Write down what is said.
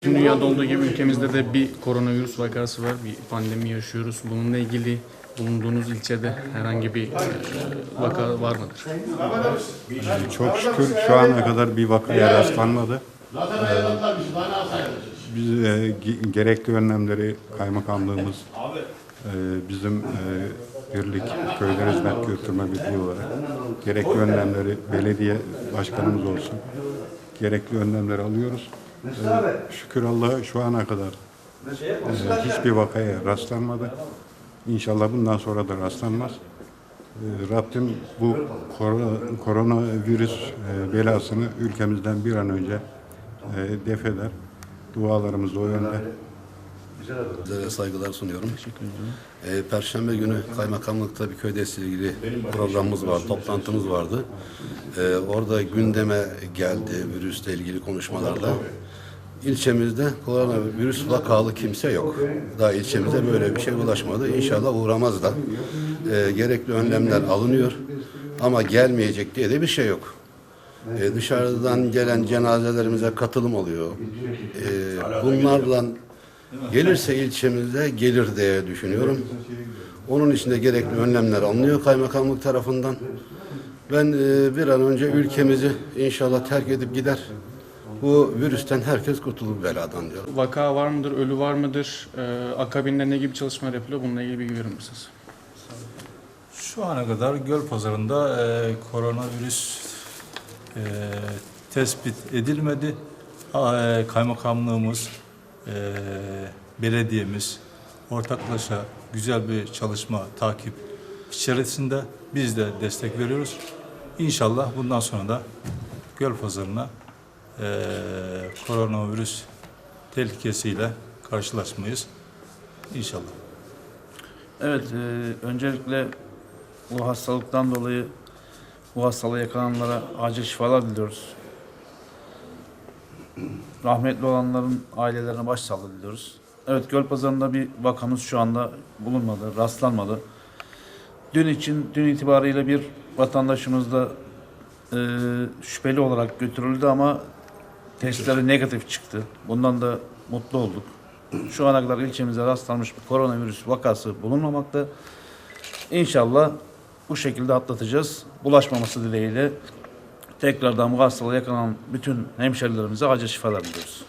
Tüm dünyada olduğu gibi ülkemizde de bir koronavirüs vakası var, bir pandemi yaşıyoruz. Bununla ilgili bulunduğunuz ilçede herhangi bir e, vaka var mıdır? Çok şükür şu ana kadar bir vakaya rastlanmadı. Ee, Biz e, ge- gerekli önlemleri kaymakamlığımız, e, bizim e, birlik köyler hizmet götürme birliği olarak gerekli önlemleri belediye başkanımız olsun gerekli önlemleri alıyoruz. Ee, Şükür Allah'a şu ana kadar e, hiçbir vakaya rastlanmadı. İnşallah bundan sonra da rastlanmaz. Ee, Rabbim bu kor- koronavirüs e, belasını ülkemizden bir an önce e, def eder. Dualarımız o yönde. Sizlere saygılar sunuyorum. Ee, Perşembe günü kaymakamlıkta bir köy desteği ilgili programımız vardı, toplantımız vardı. Ee, orada gündeme geldi virüsle ilgili konuşmalarda. İlçemizde koronavirüs vakalı kimse yok. Daha ilçemize böyle bir şey ulaşmadı. İnşallah uğramaz da. Ee, gerekli önlemler alınıyor. Ama gelmeyecek diye de bir şey yok. Ee, dışarıdan gelen cenazelerimize katılım oluyor. Ee, bunlarla gelirse ilçemize gelir diye düşünüyorum. Onun için de gerekli önlemler alınıyor kaymakamlık tarafından. Ben e, bir an önce ülkemizi inşallah terk edip gider. Bu virüsten herkes kurtulur beladan diyorum. Vaka var mıdır, ölü var mıdır? E, akabinde ne gibi çalışmalar yapılıyor? Bununla ilgili bilgi verir misiniz? Şu ana kadar göl pazarında e, koronavirüs e, tespit edilmedi. E, kaymakamlığımız, e, belediyemiz ortaklaşa güzel bir çalışma, takip içerisinde biz de destek veriyoruz. İnşallah bundan sonra da göl pazarına e, koronavirüs tehlikesiyle karşılaşmayız. İnşallah. Evet, e, öncelikle bu hastalıktan dolayı bu hastalığa yakalananlara acil şifalar diliyoruz. Rahmetli olanların ailelerine başsağlığı diliyoruz. Evet, Gölpazarı'nda bir vakamız şu anda bulunmadı, rastlanmadı. Dün için, dün itibariyle bir vatandaşımız da e, şüpheli olarak götürüldü ama testleri negatif çıktı. Bundan da mutlu olduk. Şu ana kadar ilçemize rastlanmış bir koronavirüs vakası bulunmamakta. İnşallah bu şekilde atlatacağız. Bulaşmaması dileğiyle tekrardan bu hastalığa yakalanan bütün hemşerilerimize acil şifalar diliyoruz.